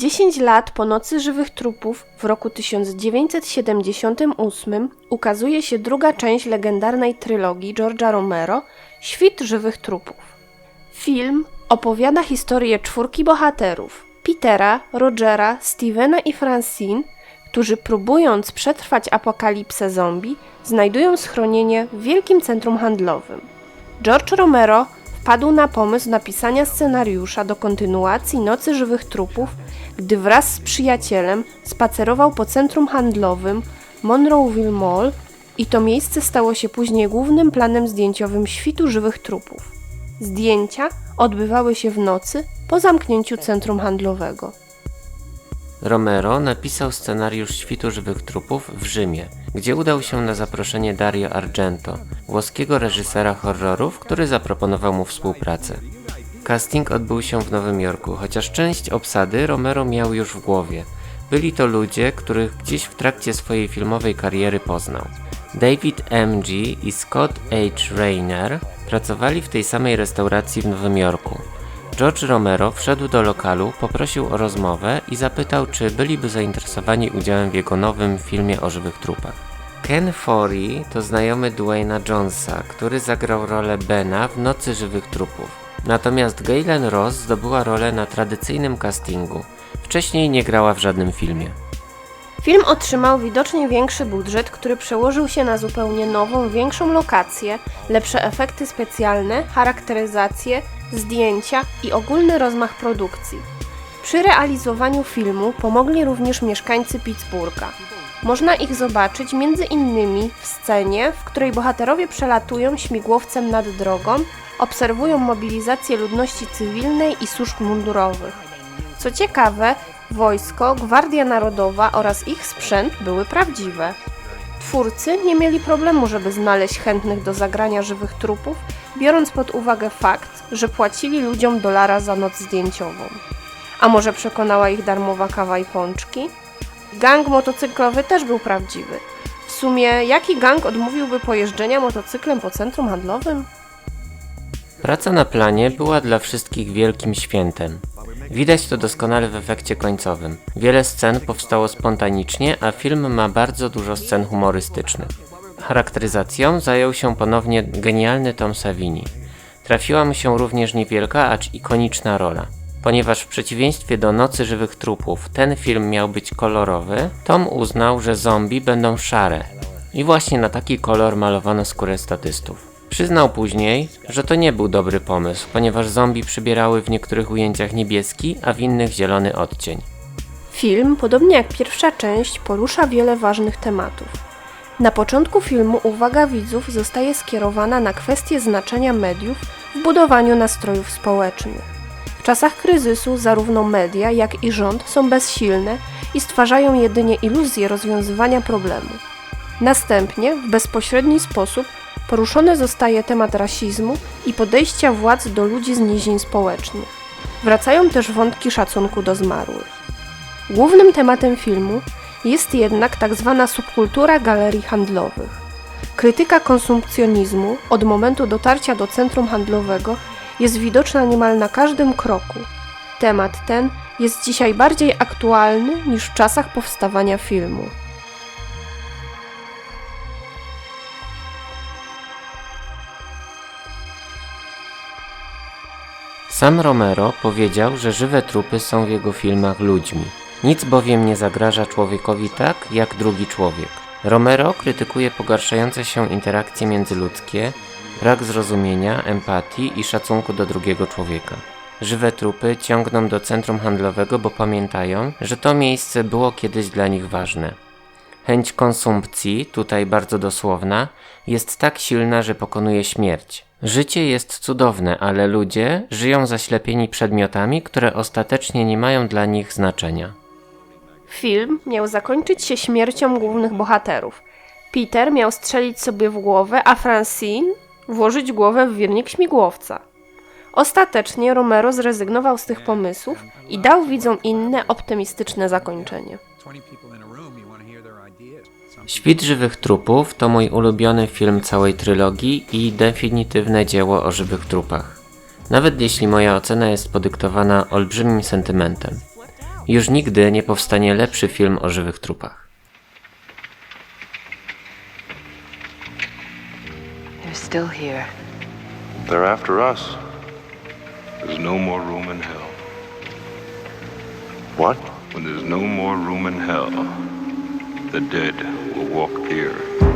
10 lat po Nocy Żywych Trupów w roku 1978 ukazuje się druga część legendarnej trylogii George'a Romero Świt Żywych Trupów. Film opowiada historię czwórki bohaterów Petera, Rogera, Stevena i Francine, którzy próbując przetrwać apokalipsę zombie, znajdują schronienie w wielkim centrum handlowym. George Romero wpadł na pomysł napisania scenariusza do kontynuacji Nocy Żywych Trupów, gdy wraz z przyjacielem spacerował po centrum handlowym Monroeville Mall i to miejsce stało się później głównym planem zdjęciowym świtu żywych trupów. Zdjęcia odbywały się w nocy po zamknięciu centrum handlowego. Romero napisał scenariusz Świtu Żywych Trupów w Rzymie, gdzie udał się na zaproszenie Dario Argento, włoskiego reżysera horrorów, który zaproponował mu współpracę. Casting odbył się w Nowym Jorku, chociaż część obsady Romero miał już w głowie. Byli to ludzie, których gdzieś w trakcie swojej filmowej kariery poznał. David M. G. i Scott H. Rayner pracowali w tej samej restauracji w Nowym Jorku. George Romero wszedł do lokalu, poprosił o rozmowę i zapytał, czy byliby zainteresowani udziałem w jego nowym filmie o żywych trupach. Ken Forey to znajomy Dwayna Jonesa, który zagrał rolę Bena w Nocy Żywych Trupów. Natomiast Gaylen Ross zdobyła rolę na tradycyjnym castingu. Wcześniej nie grała w żadnym filmie. Film otrzymał widocznie większy budżet, który przełożył się na zupełnie nową, większą lokację, lepsze efekty specjalne, charakteryzację, zdjęcia i ogólny rozmach produkcji. Przy realizowaniu filmu pomogli również mieszkańcy Pittsburgha. Można ich zobaczyć między innymi w scenie, w której bohaterowie przelatują śmigłowcem nad drogą, obserwują mobilizację ludności cywilnej i służb mundurowych. Co ciekawe, wojsko, Gwardia Narodowa oraz ich sprzęt były prawdziwe. Twórcy nie mieli problemu, żeby znaleźć chętnych do zagrania żywych trupów, biorąc pod uwagę fakt, że płacili ludziom dolara za noc zdjęciową. A może przekonała ich darmowa kawa i pączki? Gang motocyklowy też był prawdziwy. W sumie, jaki gang odmówiłby pojeżdżenia motocyklem po centrum handlowym? Praca na planie była dla wszystkich wielkim świętem. Widać to doskonale w efekcie końcowym. Wiele scen powstało spontanicznie, a film ma bardzo dużo scen humorystycznych. Charakteryzacją zajął się ponownie genialny Tom Savini. Trafiła mu się również niewielka, acz ikoniczna rola. Ponieważ w przeciwieństwie do Nocy Żywych Trupów ten film miał być kolorowy, Tom uznał, że zombie będą szare. I właśnie na taki kolor malowano skórę statystów. Przyznał później, że to nie był dobry pomysł, ponieważ zombie przybierały w niektórych ujęciach niebieski, a w innych zielony odcień. Film, podobnie jak pierwsza część, porusza wiele ważnych tematów. Na początku filmu uwaga widzów zostaje skierowana na kwestię znaczenia mediów w budowaniu nastrojów społecznych. W czasach kryzysu zarówno media, jak i rząd są bezsilne i stwarzają jedynie iluzję rozwiązywania problemu. Następnie, w bezpośredni sposób, poruszony zostaje temat rasizmu i podejścia władz do ludzi z nizin społecznych. Wracają też wątki szacunku do zmarłych. Głównym tematem filmu jest jednak tak zwana subkultura galerii handlowych. Krytyka konsumpcjonizmu od momentu dotarcia do centrum handlowego jest widoczna niemal na każdym kroku. Temat ten jest dzisiaj bardziej aktualny niż w czasach powstawania filmu. Sam Romero powiedział, że żywe trupy są w jego filmach ludźmi. Nic bowiem nie zagraża człowiekowi tak, jak drugi człowiek. Romero krytykuje pogarszające się interakcje międzyludzkie, brak zrozumienia, empatii i szacunku do drugiego człowieka. Żywe trupy ciągną do centrum handlowego, bo pamiętają, że to miejsce było kiedyś dla nich ważne. Chęć konsumpcji, tutaj bardzo dosłowna, jest tak silna, że pokonuje śmierć. Życie jest cudowne, ale ludzie żyją zaślepieni przedmiotami, które ostatecznie nie mają dla nich znaczenia. Film miał zakończyć się śmiercią głównych bohaterów. Peter miał strzelić sobie w głowę, a Francine włożyć głowę w wirnik śmigłowca. Ostatecznie Romero zrezygnował z tych pomysłów i dał widzom inne, optymistyczne zakończenie. 20 people in a room, you want to hear their ideas. Some Świt żywych trupów to mój ulubiony film całej trylogii i definitywne dzieło o żywych trupach. Nawet jeśli moja ocena jest podyktowana olbrzymim sentymentem. Już nigdy nie powstanie lepszy film o żywych trupach. They're still here. They're after us. There's no more room in hell. What? When there's no more room in hell, the dead will walk here.